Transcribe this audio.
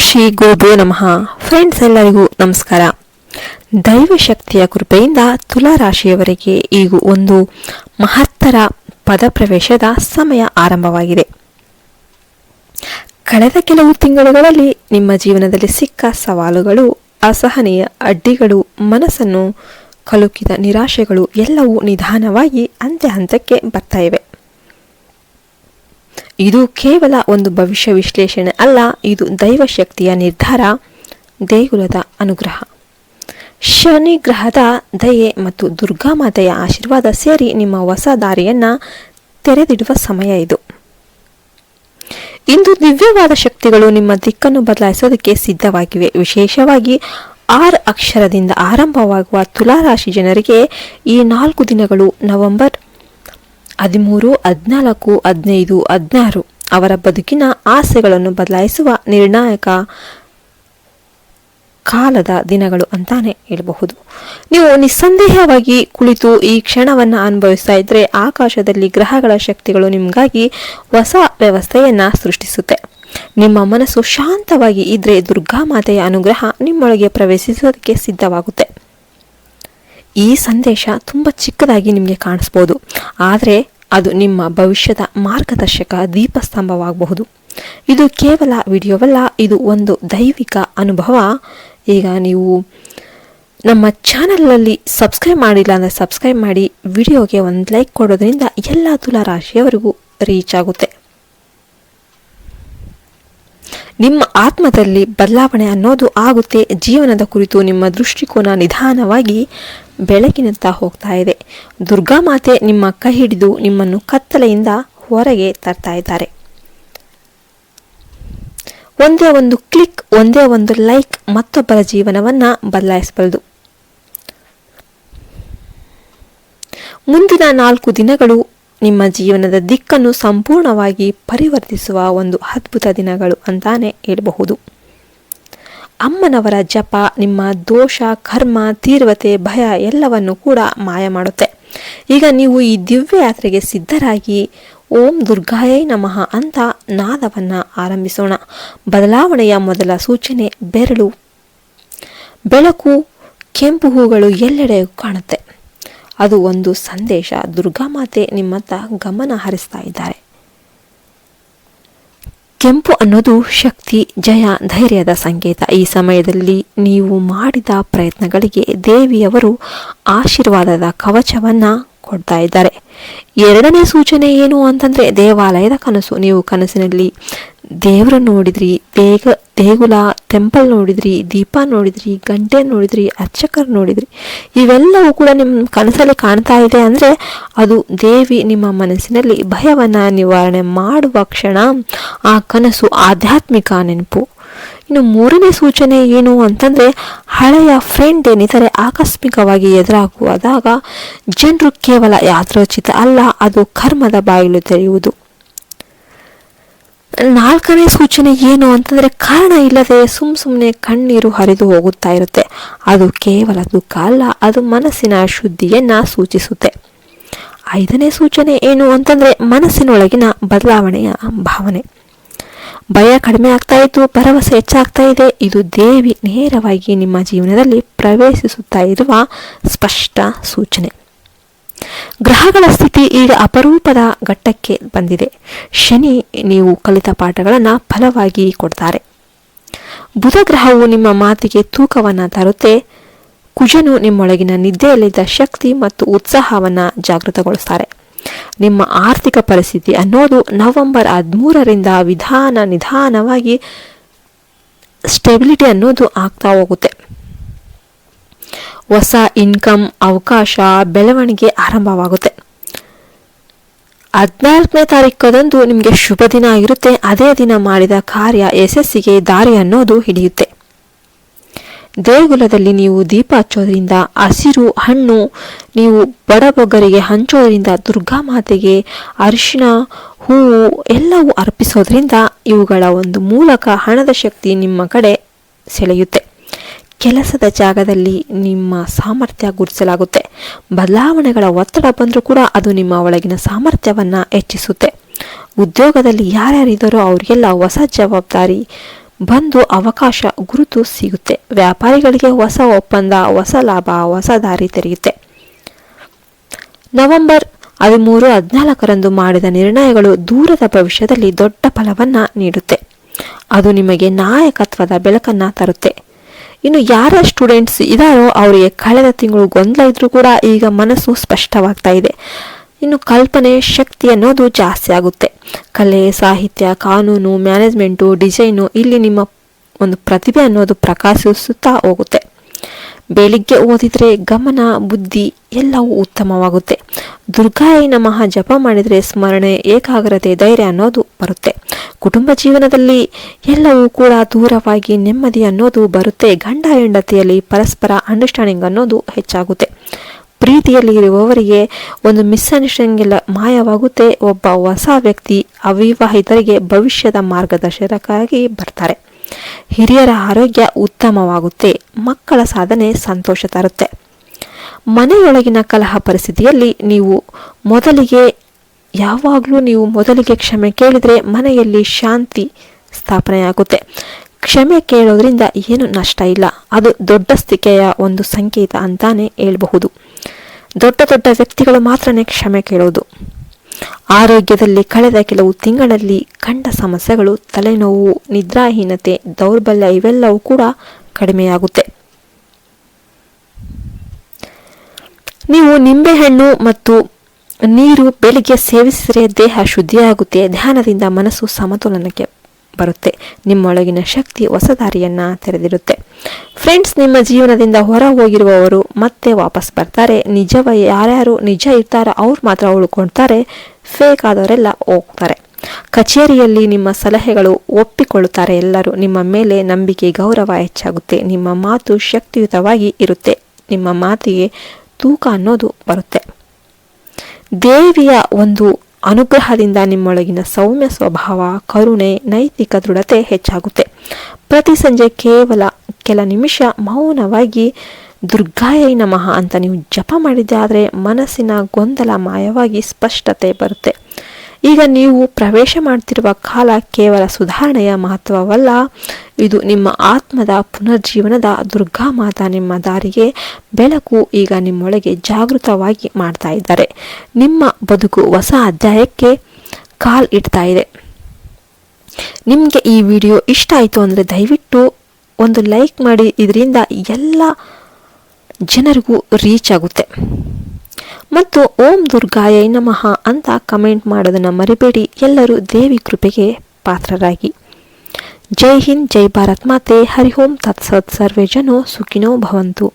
ಶ್ರೀ ಗುರುಭ್ಯೋ ನಮಃ. ಫ್ರೆಂಡ್ಸ್ ಎಲ್ಲರಿಗೂ ನಮಸ್ಕಾರ. ದೈವ ಶಕ್ತಿಯ ಕೃಪೆಯಿಂದ ತುಲಾ ರಾಶಿಯವರಿಗೆ ಈಗ ಒಂದು ಮಹತ್ತರ ಪದಪ್ರವೇಶದ ಸಮಯ ಆರಂಭವಾಗಿದೆ. ಕಳೆದ ಕೆಲವು ತಿಂಗಳುಗಳಲ್ಲಿ ನಿಮ್ಮ ಜೀವನದಲ್ಲಿ ಸಿಕ್ಕ ಸವಾಲುಗಳು, ಅಸಹನೀಯ ಅಡ್ಡಿಗಳು, ಮನಸ್ಸನ್ನು ಕಲುಕಿದ ನಿರಾಶೆಗಳು ಎಲ್ಲವೂ ನಿಧಾನವಾಗಿ ಹಂತ ಹಂತಕ್ಕೆ ಬರ್ತಾ ಇವೆ. ಇದು ಕೇವಲ ಒಂದು ಭವಿಷ್ಯ ವಿಶ್ಲೇಷಣೆ ಅಲ್ಲ, ಇದು ದೈವಶಕ್ತಿಯ ನಿರ್ಧಾರ, ದೇಗುಲದ ಅನುಗ್ರಹ. ಶನಿ ಗ್ರಹದ ದಯೆ ಮತ್ತು ದುರ್ಗಾ ಮಾತೆಯ ಆಶೀರ್ವಾದ ಸೇರಿ ನಿಮ್ಮ ಹೊಸ ದಾರಿಯನ್ನು ತೆರೆದಿಡುವ ಸಮಯ ಇದು. ಇಂದು ದಿವ್ಯವಾದ ಶಕ್ತಿಗಳು ನಿಮ್ಮ ದಿಕ್ಕನ್ನು ಬದಲಾಯಿಸೋದಕ್ಕೆ ಸಿದ್ಧವಾಗಿವೆ. ವಿಶೇಷವಾಗಿ ಆರ್ ಅಕ್ಷರದಿಂದ ಆರಂಭವಾಗುವ ತುಲಾರಾಶಿ ಜನರಿಗೆ ಈ ನಾಲ್ಕು ದಿನಗಳು ನವೆಂಬರ್ ಹದಿಮೂರು, ಹದಿನಾಲ್ಕು, ಹದಿನೈದು, ಹದಿನಾರು ಅವರ ಬದುಕಿನ ಆಸೆಗಳನ್ನು ಬದಲಾಯಿಸುವ ನಿರ್ಣಾಯಕ ಕಾಲದ ದಿನಗಳು ಅಂತಾನೆ ಹೇಳಬಹುದು. ನೀವು ನಿಸ್ಸಂದೇಹವಾಗಿ ಕುಳಿತು ಈ ಕ್ಷಣವನ್ನು ಅನುಭವಿಸ್ತಾ ಇದ್ರೆ ಆಕಾಶದಲ್ಲಿ ಗ್ರಹಗಳ ಶಕ್ತಿಗಳು ನಿಮಗಾಗಿ ಹೊಸ ವ್ಯವಸ್ಥೆಯನ್ನ ಸೃಷ್ಟಿಸುತ್ತೆ. ನಿಮ್ಮ ಮನಸ್ಸು ಶಾಂತವಾಗಿ ಇದ್ರೆ ದುರ್ಗಾ ಮಾತೆಯ ಅನುಗ್ರಹ ನಿಮ್ಮೊಳಗೆ ಪ್ರವೇಶಿಸೋದಕ್ಕೆ ಸಿದ್ಧವಾಗುತ್ತೆ. ಈ ಸಂದೇಶ ತುಂಬ ಚಿಕ್ಕದಾಗಿ ನಿಮಗೆ ಕಾಣಿಸ್ಬೋದು. ಆದರೆ ಅದು ನಿಮ್ಮ ಭವಿಷ್ಯದ ಮಾರ್ಗದರ್ಶಕ ದೀಪಸ್ತಂಭವಾಗಬಹುದು. ಇದು ಕೇವಲ ವಿಡಿಯೋವಲ್ಲ, ಇದು ಒಂದು ದೈವಿಕ ಅನುಭವ. ಈಗ ನೀವು ನಮ್ಮ ಚಾನಲ್ನಲ್ಲಿ ಸಬ್ಸ್ಕ್ರೈಬ್ ಮಾಡಿಲ್ಲ ಅಂದರೆ ಸಬ್ಸ್ಕ್ರೈಬ್ ಮಾಡಿ, ವಿಡಿಯೋಗೆ ಒಂದು ಲೈಕ್ ಕೊಡೋದ್ರಿಂದ ಎಲ್ಲ ತುಲಾ ರಾಶಿಯವರೆಗೂ ರೀಚ್ ಆಗುತ್ತೆ. ನಿಮ್ಮ ಆತ್ಮದಲ್ಲಿ ಬದಲಾವಣೆ ಅನ್ನೋದು ಆಗುತ್ತೆ. ಜೀವನದ ಕುರಿತು ನಿಮ್ಮ ದೃಷ್ಟಿಕೋನ ನಿಧಾನವಾಗಿ ಬೆಳಕಿನತ್ತ ಹೋಗ್ತಾ ಇದೆ. ದುರ್ಗಾ ಮಾತೆ ನಿಮ್ಮ ಕೈ ಹಿಡಿದು ನಿಮ್ಮನ್ನು ಕತ್ತಲೆಯಿಂದ ಹೊರಗೆ ತರ್ತಾ ಇದ್ದಾರೆ. ಒಂದೇ ಒಂದು ಕ್ಲಿಕ್, ಒಂದೇ ಒಂದು ಲೈಕ್ ಮತ್ತೊಬ್ಬರ ಜೀವನವನ್ನ ಬದಲಾಯಿಸಬಲ್ಲದು ಮುಂದಿನ ನಾಲ್ಕು ದಿನಗಳು ನಿಮ್ಮ ಜೀವನದ ದಿಕ್ಕನ್ನು ಸಂಪೂರ್ಣವಾಗಿ ಪರಿವರ್ತಿಸುವ ಒಂದು ಅದ್ಭುತ ದಿನಗಳು ಅಂತಾನೆ ಹೇಳಬಹುದು. ಅಮ್ಮನವರ ಜಪ, ನಿಮ್ಮ ದೋಷ, ಕರ್ಮ ತೀರ್ವತೆ ಭಯ ಎಲ್ಲವನ್ನು ಕೂಡ ಮಾಯ ಮಾಡುತ್ತೆ. ಈಗ ನೀವು ಈ ದಿವ್ಯ ಯಾತ್ರೆಗೆ ಸಿದ್ಧರಾಗಿ ಓಂ ದುರ್ಗಾಯೈ ನಮಃ ಅಂತ ನಾದವನ್ನು ಆರಂಭಿಸೋಣ. ಬದಲಾವಣೆಯ ಮೊದಲ ಸೂಚನೆ ಬೆರಳು. ಬೆಳಕು, ಕೆಂಪು ಹೂಗಳು ಎಲ್ಲೆಡೆ ಕಾಣುತ್ತೆ. ಅದು ಒಂದು ಸಂದೇಶ. ದುರ್ಗಾಮಾತೆ ನಿಮ್ಮತ್ತ ಗಮನ ಹರಿಸ್ತಾ ಇದ್ದಾರೆ. ಕೆಂಪು ಅನ್ನೋದು ಶಕ್ತಿ ಜಯ ಧೈರ್ಯದ ಸಂಕೇತ. ಈ ಸಮಯದಲ್ಲಿ ನೀವು ಮಾಡಿದ ಪ್ರಯತ್ನಗಳಿಗೆ ದೇವಿಯವರು ಆಶೀರ್ವಾದದ ಕವಚವನ್ನ ಕೊಡ್ತಾ ಇದ್ದಾರೆ. ಎರಡನೇ ಸೂಚನೆ ಏನು ಅಂತಂದ್ರೆ ದೇವಾಲಯದ ಕನಸು. ನೀವು ಕನಸಿನಲ್ಲಿ ದೇವರನ್ನು ನೋಡಿದ್ರಿ ದೇಗ ದೇಗುಲ ಟೆಂಪಲ್ ನೋಡಿದ್ರಿ, ದೀಪ ನೋಡಿದ್ರಿ, ಗಂಟೆ ನೋಡಿದ್ರಿ, ಅರ್ಚಕರು ನೋಡಿದ್ರಿ. ಇವೆಲ್ಲವೂ ಕೂಡ ನಿಮ್ಮ ಕನಸಲ್ಲಿ ಕಾಣ್ತಾ ಇದೆ ಅಂದರೆ ಅದು ದೇವಿ ನಿಮ್ಮ ಮನಸ್ಸಿನಲ್ಲಿ ಭಯವನ್ನು ನಿವಾರಣೆ ಮಾಡುವ ಕ್ಷಣ. ಆ ಕನಸು ಆಧ್ಯಾತ್ಮಿಕ ನೆನಪು. ಇನ್ನು ಮೂರನೇ ಸೂಚನೆ ಏನು ಅಂತಂದರೆ, ಹಳೆಯ ಫ್ರೆಂಡ್ ಏನಿದ್ದಾರೆ, ಆಕಸ್ಮಿಕವಾಗಿ ಎದುರಾಗುವಾದಾಗ ಜನರು ಕೇವಲ ಯಾತ್ರೋಚಿತ ಅಲ್ಲ, ಅದು ಕರ್ಮದ ಬಾಯಿಲು ತೆರೆಯುವುದು. ನಾಲ್ಕನೇ ಸೂಚನೆ ಏನು ಅಂತಂದರೆ, ಕಾರಣ ಇಲ್ಲದೆ ಸುಮ್ ಸುಮ್ಮನೆ ಕಣ್ಣೀರು ಹರಿದು ಹೋಗುತ್ತಾ ಇರುತ್ತೆ. ಅದು ಕೇವಲ ದುಃಖ ಅಲ್ಲ, ಅದು ಮನಸ್ಸಿನ ಶುದ್ಧಿಯನ್ನು ಸೂಚಿಸುತ್ತೆ. ಐದನೇ ಸೂಚನೆ ಏನು ಅಂತಂದರೆ, ಮನಸ್ಸಿನೊಳಗಿನ ಬದಲಾವಣೆಯ ಭಾವನೆ. ಭಯ ಕಡಿಮೆ ಆಗ್ತಾ ಇತ್ತು ಭರವಸೆ ಹೆಚ್ಚಾಗ್ತಾ ಇದೆ. ಇದು ದೇವಿ ನೇರವಾಗಿ ನಿಮ್ಮ ಜೀವನದಲ್ಲಿ ಪ್ರವೇಶಿಸುತ್ತಾ ಇರುವ ಸ್ಪಷ್ಟ ಸೂಚನೆ. ಗ್ರಹಗಳ ಸ್ಥಿತಿ ಈಗ ಅಪರೂಪದ ಘಟ್ಟಕ್ಕೆ ಬಂದಿದೆ. ಶನಿ ನೀವು ಕಲಿತ ಪಾಠಗಳನ್ನು ಫಲವಾಗಿ ಕೊಡ್ತಾರೆ. ಬುಧ ಗ್ರಹವು ನಿಮ್ಮ ಮಾತಿಗೆ ತೂಕವನ್ನು ತರುತ್ತೆ. ಕುಜನು ನಿಮ್ಮೊಳಗಿನ ನಿದ್ದೆಯಲ್ಲಿದ್ದ ಶಕ್ತಿ ಮತ್ತು ಉತ್ಸಾಹವನ್ನು ಜಾಗೃತಗೊಳಿಸ್ತಾರೆ. ನಿಮ್ಮ ಆರ್ಥಿಕ ಪರಿಸ್ಥಿತಿ ಅನ್ನೋದು ನವೆಂಬರ್ ಹದಿಮೂರರಿಂದ ವಿಧಾನ ನಿಧಾನವಾಗಿ ಸ್ಟೆಬಿಲಿಟಿ ಅನ್ನೋದು ಆಗ್ತಾ ಹೋಗುತ್ತೆ. ಹೊಸ ಇನ್ಕಮ್ ಅವಕಾಶ, ಬೆಳವಣಿಗೆ ಆರಂಭವಾಗುತ್ತೆ. ಹದಿನಾಲ್ಕನೇ ತಾರೀಕದಂದು ನಿಮಗೆ ಶುಭ ದಿನ ಇರುತ್ತೆ. ಅದೇ ದಿನ ಮಾಡಿದ ಕಾರ್ಯ ಯಶಸ್ಸಿಗೆ ದಾರಿ ಅನ್ನೋದು ಹಿಡಿಯುತ್ತೆ. ದೇಗುಲದಲ್ಲಿ ನೀವು ದೀಪ ಹಚ್ಚೋದ್ರಿಂದ ಹಸಿರು ಹಣ್ಣು, ನೀವು ಬಡಬೊಗ್ಗರಿಗೆ ಹಂಚೋದ್ರಿಂದ ದುರ್ಗಾ ಮಾತೆಗೆ ಅರಿಶಿನ ಹೂವು ಎಲ್ಲವೂ ಅರ್ಪಿಸೋದ್ರಿಂದ ಇವುಗಳ ಒಂದು ಮೂಲಕ ಹಣದ ಶಕ್ತಿ ನಿಮ್ಮ ಕಡೆ ಸೆಳೆಯುತ್ತೆ. ಕೆಲಸದ ಜಾಗದಲ್ಲಿ ನಿಮ್ಮ ಸಾಮರ್ಥ್ಯ ಗುರುತಿಸಲಾಗುತ್ತೆ. ಬದಲಾವಣೆಗಳ ಒತ್ತಡ ಬಂದರೂ ಕೂಡ ಅದು ನಿಮ್ಮ ಒಳಗಿನ ಸಾಮರ್ಥ್ಯವನ್ನು ಹೆಚ್ಚಿಸುತ್ತೆ. ಉದ್ಯೋಗದಲ್ಲಿ ಯಾರ್ಯಾರಿದ್ದಾರೋ ಅವರಿಗೆಲ್ಲ ಹೊಸ ಜವಾಬ್ದಾರಿ ಬಂದು ಅವಕಾಶ ಗುರುತು ಸಿಗುತ್ತೆ. ವ್ಯಾಪಾರಿಗಳಿಗೆ ಹೊಸ ಒಪ್ಪಂದ, ಹೊಸ ಲಾಭ, ಹೊಸ ದಾರಿ ತೆರೆಯುತ್ತೆ. ನವೆಂಬರ್ ಹದಿಮೂರು, ಹದಿನಾಲ್ಕರಂದು ಮಾಡಿದ ನಿರ್ಣಯಗಳು ದೂರದ ಭವಿಷ್ಯದಲ್ಲಿ ದೊಡ್ಡ ಫಲವನ್ನ ನೀಡುತ್ತೆ. ಅದು ನಿಮಗೆ ನಾಯಕತ್ವದ ಬೆಳಕನ್ನ ತರುತ್ತೆ. ಇನ್ನು ಯಾರ ಸ್ಟೂಡೆಂಟ್ಸ್ ಇದಾರೋ ಅವರಿಗೆ ಕಳೆದ ತಿಂಗಳು ಗೊಂದಲ ಇದ್ರೂ ಕೂಡ ಈಗ ಮನಸ್ಸು ಸ್ಪಷ್ಟವಾಗ್ತಾ ಇದೆ. ಇನ್ನು ಕಲ್ಪನೆ ಶಕ್ತಿ ಅನ್ನೋದು ಜಾಸ್ತಿ ಆಗುತ್ತೆ. ಕಲೆ, ಸಾಹಿತ್ಯ, ಕಾನೂನು, ಮ್ಯಾನೇಜ್ಮೆಂಟು, ಡಿಸೈನು, ಇಲ್ಲಿ ನಿಮ್ಮ ಒಂದು ಪ್ರತಿಭೆ ಅನ್ನೋದು ಪ್ರಕಾಶಿಸುತ್ತಾ ಹೋಗುತ್ತೆ. ಬೆಳಿಗ್ಗೆ ಓದಿದರೆ ಗಮನ, ಬುದ್ಧಿ ಎಲ್ಲವೂ ಉತ್ತಮವಾಗುತ್ತೆ. ದುರ್ಗಾಯಿ ನಮಃ ಜಪ ಮಾಡಿದರೆ ಸ್ಮರಣೆ, ಏಕಾಗ್ರತೆ, ಧೈರ್ಯ ಅನ್ನೋದು ಬರುತ್ತೆ. ಕುಟುಂಬ ಜೀವನದಲ್ಲಿ ಎಲ್ಲವೂ ಕೂಡ ದೂರವಾಗಿ ನೆಮ್ಮದಿ ಅನ್ನೋದು ಬರುತ್ತೆ. ಗಂಡ ಹೆಂಡತಿಯಲ್ಲಿ ಪರಸ್ಪರ ಅಂಡರ್ಸ್ಟ್ಯಾಂಡಿಂಗ್ ಅನ್ನೋದು ಹೆಚ್ಚಾಗುತ್ತೆ. ಪ್ರೀತಿಯಲ್ಲಿ ಇರುವವರಿಗೆ ಒಂದು ಮಿಸ್ಅಂಡರ್ಸ್ಟ್ಯಾಂಡಿಂಗ್ ಎಲ್ಲ ಮಾಯವಾಗುತ್ತೆ. ಒಬ್ಬ ಹೊಸ ವ್ಯಕ್ತಿ ಅವಿವಾಹಿತರಿಗೆ ಭವಿಷ್ಯದ ಮಾರ್ಗದರ್ಶಕರಾಗಿ ಬರ್ತಾರೆ. ಹಿರಿಯರ ಆರೋಗ್ಯ ಉತ್ತಮವಾಗುತ್ತೆ. ಮಕ್ಕಳ ಸಾಧನೆ ಸಂತೋಷ ತರುತ್ತೆ. ಮನೆಯೊಳಗಿನ ಕಲಹ ಪರಿಸ್ಥಿತಿಯಲ್ಲಿ ನೀವು ಮೊದಲಿಗೆ, ಯಾವಾಗಲೂ ನೀವು ಮೊದಲಿಗೆ ಕ್ಷಮೆ ಕೇಳಿದರೆ ಮನೆಯಲ್ಲಿ ಶಾಂತಿ ಸ್ಥಾಪನೆಯಾಗುತ್ತೆ. ಕ್ಷಮೆ ಕೇಳೋದ್ರಿಂದ ಏನು ನಷ್ಟ ಇಲ್ಲ. ಅದು ದೊಡ್ಡ ಸ್ಥಿಕೆಯ ಒಂದು ಸಂಕೇತ ಅಂತಾನೆ ಹೇಳ್ಬಹುದು. ದೊಡ್ಡ ದೊಡ್ಡ ವ್ಯಕ್ತಿಗಳು ಮಾತ್ರನೇ ಕ್ಷಮೆ ಕೇಳೋದು. ಆರೋಗ್ಯದಲ್ಲಿ ಕಳೆದ ಕೆಲವು ತಿಂಗಳಲ್ಲಿ ಕಂಡ ಸಮಸ್ಯೆಗಳು, ತಲೆನೋವು, ನಿದ್ರಾಹೀನತೆ, ದೌರ್ಬಲ್ಯ ಇವೆಲ್ಲವೂ ಕೂಡ ಕಡಿಮೆಯಾಗುತ್ತೆ. ನೀವು ನಿಂಬೆಹಣ್ಣು ಮತ್ತು ನೀರು ಬೆಳಿಗ್ಗೆ ಸೇವಿಸಿದರೆ ದೇಹ ಶುದ್ಧಿಯಾಗುತ್ತೆ. ಧ್ಯಾನದಿಂದ ಮನಸ್ಸು ಸಮತೋಲನಕ್ಕೆ ಬರುತ್ತೆ. ನಿಮ್ಮೊಳಗಿನ ಶಕ್ತಿ ಹೊಸ ದಾರಿಯನ್ನು ತೆರೆದಿರುತ್ತೆ. ಫ್ರೆಂಡ್ಸ್ ನಿಮ್ಮ ಜೀವನದಿಂದ ಹೊರ ಹೋಗಿರುವವರು ಮತ್ತೆ ವಾಪಸ್ ಬರ್ತಾರೆ. ನಿಜವ ಯಾರ್ಯಾರು ನಿಜ ಇರ್ತಾರೋ ಅವ್ರು ಮಾತ್ರ ಉಳ್ಕೊಳ್ತಾರೆ. ಫೇಕ್ ಆದವರೆಲ್ಲ ಹೋಗ್ತಾರೆ. ಕಚೇರಿಯಲ್ಲಿ ನಿಮ್ಮ ಸಲಹೆಗಳು ಒಪ್ಪಿಕೊಳ್ಳುತ್ತಾರೆ ಎಲ್ಲರೂ. ನಿಮ್ಮ ಮೇಲೆ ನಂಬಿಕೆ, ಗೌರವ ಹೆಚ್ಚಾಗುತ್ತೆ. ನಿಮ್ಮ ಮಾತು ಶಕ್ತಿಯುತವಾಗಿ ಇರುತ್ತೆ. ನಿಮ್ಮ ಮಾತಿಗೆ ತೂಕ ಅನ್ನೋದು ಬರುತ್ತೆ. ದೇವಿಯ ಒಂದು ಅನುಗ್ರಹದಿಂದ ನಿಮ್ಮೊಳಗಿನ ಸೌಮ್ಯ ಸ್ವಭಾವ, ಕರುಣೆ, ನೈತಿಕ ದೃಢತೆ ಹೆಚ್ಚಾಗುತ್ತೆ. ಪ್ರತಿ ಸಂಜೆ ಕೇವಲ ಕೆಲ ನಿಮಿಷ ಮೌನವಾಗಿ ದುರ್ಗಾಯೈ ನಮಃ ಅಂತ ನೀವು ಜಪ ಮಾಡಿದ್ದಾದರೆ ಮನಸ್ಸಿನ ಗೊಂದಲ ಮಾಯವಾಗಿ ಸ್ಪಷ್ಟತೆ ಬರುತ್ತೆ. ಈಗ ನೀವು ಪ್ರವೇಶ ಮಾಡ್ತಿರುವ ಕಾಲ ಕೇವಲ ಸುಧಾರಣೆಯ ಮಹತ್ವವಲ್ಲ. ಇದು ನಿಮ್ಮ ಆತ್ಮದ ಪುನರ್ಜೀವನದ ದುರ್ಗಾ ಮಾತಾ ನಿಮ್ಮ ದಾರಿಗೆ ಬೆಳಕು ಈಗ ನಿಮ್ಮೊಳಗೆ ಜಾಗೃತವಾಗಿ ಮಾಡ್ತಾ ಇದ್ದಾರೆ. ನಿಮ್ಮ ಬದುಕು ಹೊಸ ಅಧ್ಯಾಯಕ್ಕೆ ಕಾಲ್ ಇಡ್ತಾ ಇದೆ. ನಿಮಗೆ ಈ ವಿಡಿಯೋ ಇಷ್ಟ ಆಯಿತು ಅಂದರೆ ದಯವಿಟ್ಟು ಒಂದು ಲೈಕ್ ಮಾಡಿ. ಇದರಿಂದ ಎಲ್ಲ ಜನರಿಗೂ ರೀಚ್ ಆಗುತ್ತೆ. ಮತ್ತು ಓಂ ದುರ್ಗಾಯೈ ನಮಃ ಅಂತ ಕಮೆಂಟ್ ಮಾಡೋದನ್ನು ಮರಿಬೇಡಿ. ಎಲ್ಲರೂ ದೇವಿ ಕೃಪೆಗೆ ಪಾತ್ರರಾಗಿ. ಜೈ ಹಿಂದ್, ಜೈ ಭಾರತ್ ಮಾತೆ. ಹರಿ ಓಂ, ತತ್ಸತ್, ಸರ್ವೇ ಜನೋ ಸುಖಿನೋ ಭವಂತು.